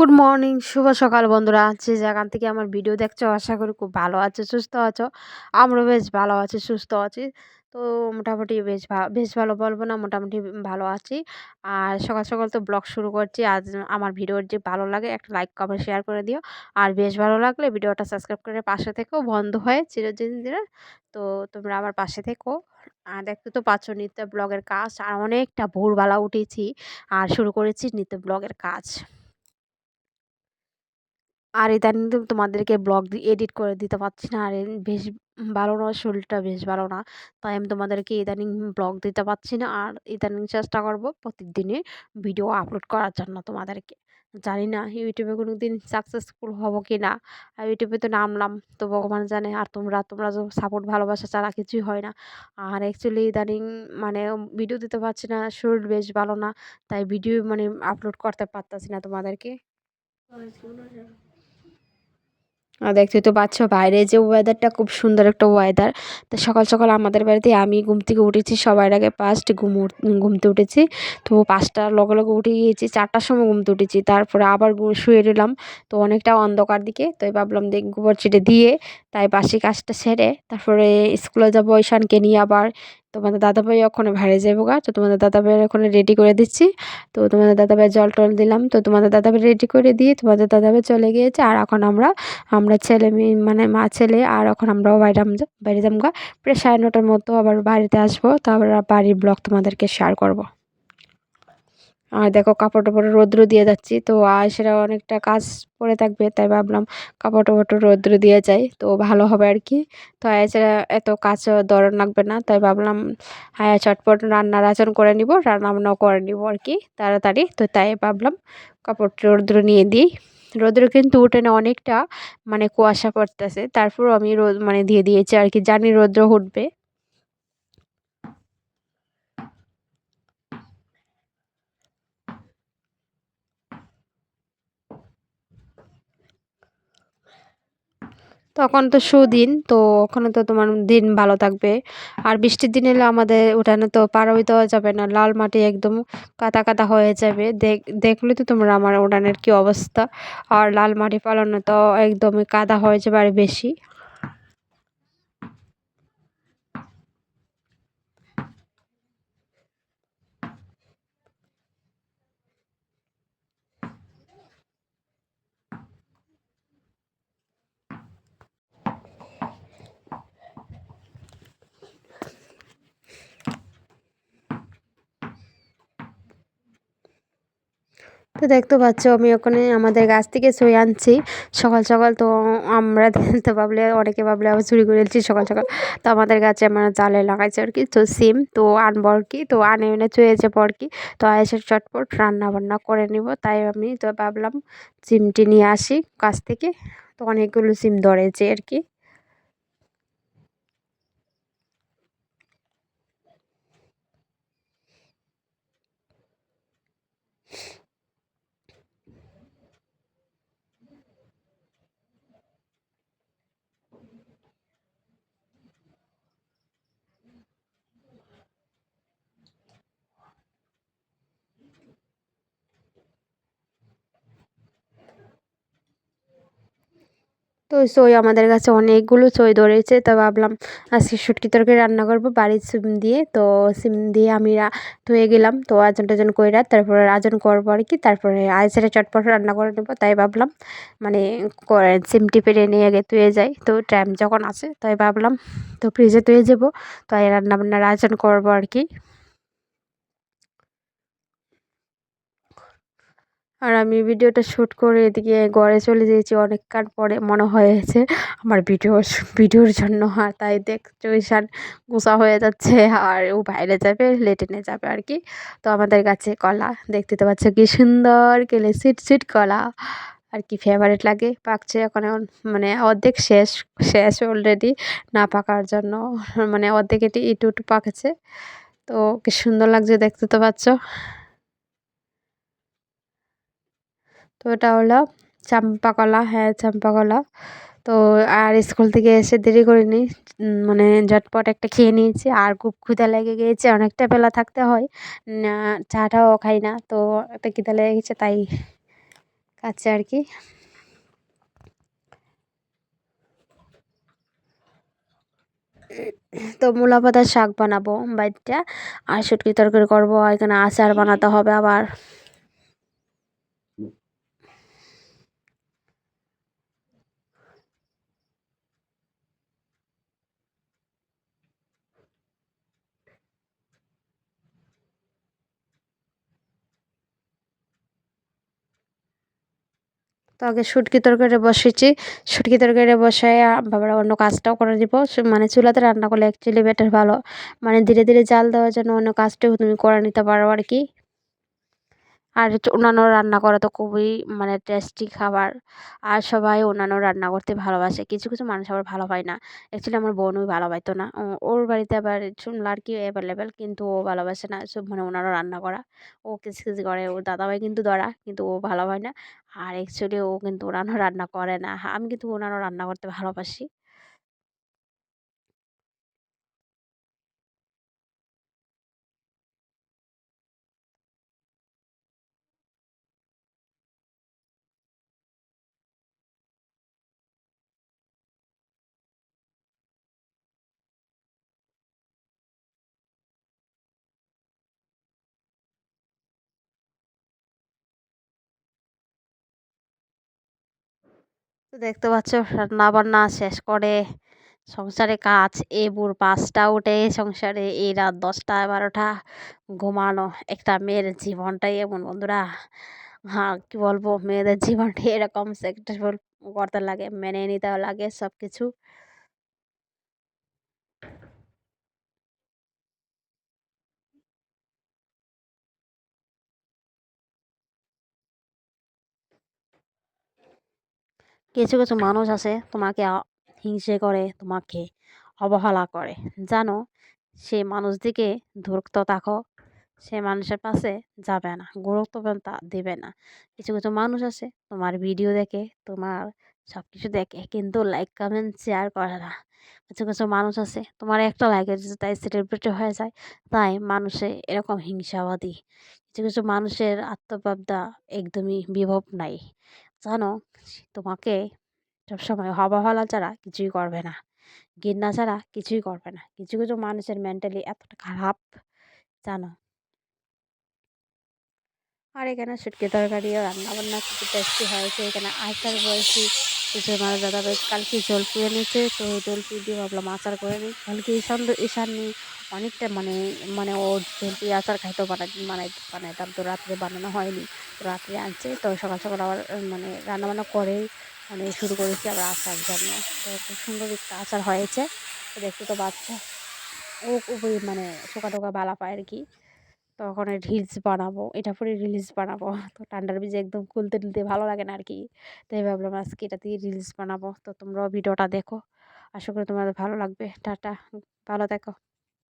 Good morning শুভ সকাল বন্ধুরা। যে যেখান থেকে আমার ভিডিও দেখছ, আশা করি খুব ভালো আছে, সুস্থ আছো। আমরাও বেশ ভালো আছি, সুস্থ আছি। তো মোটামুটি বেশ বেশ ভালো বলব না, মোটামুটি ভালো আছি। আর সকাল সকাল তো ব্লগ শুরু করছি। আজ আমার ভিডিওর যে ভালো লাগে, একটা লাইক কমেন্ট শেয়ার করে দিও। আর বেশ ভালো লাগলে ভিডিওটা সাবস্ক্রাইব করে পাশে থেকেও বন্ধ হয়ে চিরদিন দিনে তো তোমরা আমার পাশে থেকো। আর দেখতে তো পাচ্ছ নিত্য ব্লগের কাজ, আর অনেকটা ভোরবেলা উঠেছি, আর শুরু করেছি নিত্য ব্লগের কাজ। আর ইদানিং তো তোমাদেরকে ব্লগ এডিট করে দিতে পারছি না। আর বেশ ভালো না, শরীরটা বেশ ভালো না। তাই আমি তোমাদেরকে ইদানিং ব্লগ দিতে পারছি না। আর ইদানিং চেষ্টা করব প্রতিদিনই ভিডিও আপলোড করার জন্য তোমাদেরকে। জানি না ইউটিউবে কোনো দিন সাকসেসফুল হব কি না। আর ইউটিউবে তো নামলাম তো ভগবান জানে। আর তোমরা তোমরা সাপোর্ট ভালোবাসা ছাড়া কিছুই হয় না। আর অ্যাকচুয়ালি ইদানিং মানে ভিডিও দিতে পারছি না, শরীর বেশ ভালো না। তাই ভিডিও মানে আপলোড করতে পারতাছি না তোমাদেরকে। আর দেখতে তো পাচ্ছ বাইরে যে ওয়েদারটা খুব সুন্দর একটা ওয়েদার তো সকাল সকাল আমাদের বাড়িতে আমি ঘুম থেকে উঠেছি, সবার আগে ফার্স্ট ঘুম ঘুমতে উঠেছি, তো পাঁচটার লগে লগে উঠে গিয়েছি, চারটার সময় ঘুমতে উঠেছি, তারপরে আবার শুয়ে রইলাম, তো অনেকটা অন্ধকার দিকে, তো ভাবলাম দেখ গোবর ছিটে দিয়ে তাই বাসি কাজটা সেরে তারপরে স্কুলে যাব, ঈশানকে নিয়ে আবার তোমাদের দাদা ভাই ওখানে ভাড়ে যাব গা। তো তোমাদের দাদা দাদাভাইয়ের ওখানে রেডি করে দিচ্ছি। তো তোমাদের দাদা দাদাভাই জল টল দিলাম। তো তোমাদের দাদা দাদাভাই রেডি করে দিয়ে তোমাদের দাদা ভাই চলে গিয়েছে। আর এখন আমরা আমরা ছেলে মেয়ে মানে মা ছেলে, আর এখন আমরাও বাইরে বাইরে যাব গা। প্রায় সাড়ে নটার মতো আবার বাড়িতে আসব। তো আবার বাড়ির ব্লগ তোমাদেরকে শেয়ার করব। আর দেখো কাপড় টাপড় রৌদ্র দিয়ে যাচ্ছি, তো আর অনেকটা কাজ পড়ে থাকবে, তাই ভাবলাম কাপড় টাপড় রৌদ্র দিয়ে যাই, তো ভালো হবে আর কি। তো এছাড়া এত কাজ দরণ লাগবে না, তাই ভাবলাম হ্যাঁ চটপট রান্নার আচরণ করে নিব রান্না করে নিব আর কি তাড়াতাড়ি। তো তাই ভাবলাম কাপড় রৌদ্র নিয়ে দিই। রোদ্র কিন্তু উঠোনে অনেকটা মানে কুয়াশা পড়তেছে তারপর আমি রোদ মানে দিয়ে দিয়েছি আর কি, জানি রৌদ্র উঠবে। তখন তো সুদিন, তো ওখানে তো তোমার দিন ভালো থাকবে। আর বৃষ্টির দিন এলে আমাদের উঠানে তো পারোই দেওয়া যাবে না, লাল মাটি একদম কাদা কাদা হয়ে যাবে। দেখ, দেখলে তো তোমরা আমার উঠানের কি অবস্থা। আর লাল মাটি পালানো তো একদমই কাদা হয়ে যাবে আর বেশি। তো দেখতে পাচ্ছ, আমি ওখানে আমাদের গাছ থেকে সই আনছি। সকাল সকাল তো আমরা তো ভাবলে, অনেকে ভাবলে আবার চুরি করে এলছি সকাল সকাল। তো আমাদের গাছে আমরা জালে লাগাইছে আর কি, তো সিম তো আনব আর কি, তো আনে এনে চুয়েছে পর কি। তো এসে চটপট রান্না বান্না করে নিব, তাই আমি তো ভাবলাম, সিমটি নিয়ে আসি গাছ থেকে। তো অনেকগুলো সিম ধরেছে আর কি। তো সই আমাদের কাছে অনেকগুলো সই ধরেছে, তো ভাবলাম আজকে শুটকি তরকারি রান্না করব বাড়ির সিম দিয়ে। তো সিম দিয়ে আমি ধুয়ে গেলাম, তো আজন টাজন কইরা তারপরে আজন করব আর কি, তারপরে আইসেটা চটপট রান্না করে নেব, তাই ভাবলাম মানে সিম টিপে নিয়ে আগে ধুয়ে যাই। তো টাইম যখন আছে, তাই ভাবলাম তো ফ্রিজে ধুয়ে যাব, তাই রান্না বান্নার আয়োজন করব আর কি। আর আমি ভিডিওটা শ্যুট করে এদিকে ঘরে চলে যেয়েছি অনেকক্ষণ পরে মনে হয়েছে আমার ভিডিও ভিডিওর জন্য। আর তাই দেখছ, ঈশান গুছা হয়ে যাচ্ছে। আর ও বাইরে যাবে লেটেনে যাবে আর কি। তো আমাদের কাছে কলা, দেখতে তো পাচ্ছ কি সুন্দর কেলে, সিট সিট কলা। আর কি ফেভারিট লাগে, পাকছে এখন মানে অর্ধেক শেষ শেষ অলরেডি না পাকার জন্য। মানে অর্ধেক এটি ইটু ইটু পাকেছে। তো কি সুন্দর লাগছে দেখতে তো পাচ্ছ। তো এটা হলো চাম্পা কলা হ্যাঁ চাম্পা কলা তো আর স্কুল থেকে এসে দেরি করিনি মানে ঝটপট একটা খেয়ে নিয়েছি। আর খুব ক্ষুধা লেগে গিয়েছে, অনেকটা বেলা থাকতে হয়। চাটাও খাই না, তো একটা খিদা লেগে গেছে তাই কাছে আর কি। তো মূলা পাতার শাক বানাবো বাড়িটা আর শুটকি তরকারি করব, এখানে আচার বানাতে হবে আবার। তো আগে শুটকি তরকারি বসেছি শুটকি তরকারি বসায় বাবার অন্য কাজটাও করে দিব। মানে চুলাতে রান্না করলে অ্যাকচুয়ালি বেটার ভালো। মানে ধীরে ধীরে জাল দেওয়ার জন্য অন্য কাজটাও তুমি করে নিতে পারো আর কি। আর অন্যান্য রান্না করা তো খুবই মানে টেস্টি খাবার। আর সবাই অন্যান্য রান্না করতে ভালোবাসে। কিছু কিছু মানুষ আবার ভালো পায় না। অ্যাকচুয়ালি আমার বোনই ভালো পাইতো না ওর বাড়িতে আবার শুনলার কি অ্যাভেলেবেল কিন্তু ও ভালোবাসে না। সব মানে ওনারও রান্না করা। ও কিছু করে। ওর দাদাভাই কিন্তু ধরা, কিন্তু ও ভালো হয় না। আর অ্যাকচুয়ালি ও কিন্তু ওনারও রান্না করে না। আমি কিন্তু ওনারও রান্না করতে ভালোবাসি। তো দেখতে পাচ্ছ রান্না বান্না শেষ করে, সংসারে কাজ এ বুড় পাঁচটা উঠে সংসারে, এই রাত দশটা, এগারোটা, ঘুমানো একটা মেয়ের জীবনটাই এমন বন্ধুরা। হ্যাঁ কী বলব, মেয়েদের জীবনটা এরকম সেক্সেসফুল করতে লাগে মেনে নিতে লাগে সব কিছু কিছু কিছু মানুষ আছে তোমাকে হিংসে করে, তোমাকে অবহেলা করে। জানো সে মানুষ দিকে ধূর্ত থাকো সে মানুষের পাশে যাবে না, গুরুত্ব দেবে না। কিছু কিছু মানুষ আছে, তোমার ভিডিও দেখে, তোমার সব কিছু দেখে, কিন্তু লাইক কমেন্ট শেয়ার করে না। কিছু কিছু মানুষ আছে, তোমার একটা লাইকের তাই সেলিব্রিটি হয়ে যায়, তাই মানুষে এরকম হিংসাবাদী। কিছু কিছু মানুষের আত্মভাবটা একদমই বিভব নাই। জানো, তোমাকে সবসময় অবহেলা ছাড়া কিছুই করবে না। গিন্না ছাড়া কিছুই করবে না। কিছু কিছু মানুষের মেন্টালি এতটা খারাপ, জানো। আর এখানে শুটকি তরকারিও রান্নাবান্না কিছু টেস্টি হয়েছে এখানে আচার বয়েছি কিছু মানে দাদা, বেশ, কালকে জলপি এনেছে তো জলপি দিয়ে ভাবলাম, আচার করে নিই। কালকে ঈশান ঈশান অনেকটা মানে মানে ও জলপি আচার খাইতেও বানাই বানাই, বানাইতাম, তো রাত্রে বানানো হয়নি। রাত্রে আনছে, তো সকাল সকাল আবার মানে রান্নাবান্না করে মানে শুরু করেছি আবার আচার জন্য। তো খুব সুন্দর একটা আচার হয়েছে, দেখতে তো বাচ্চা ও খুবই মানে শোকা টোকা বালা পায় আর কি। তখন রিলস বানাবো, এটা পরে রিলস বানাবো। তো ঠান্ডার বীজে একদম খুলতে টুলতে ভালো লাগে না আর কি তাই ভাবলাম আজকে এটা দিয়ে রিলস বানাবো। তো তোমরাও ভিডিওটা দেখো। আশা করি তোমাদের ভালো লাগবে। টাটা, ভালো দেখো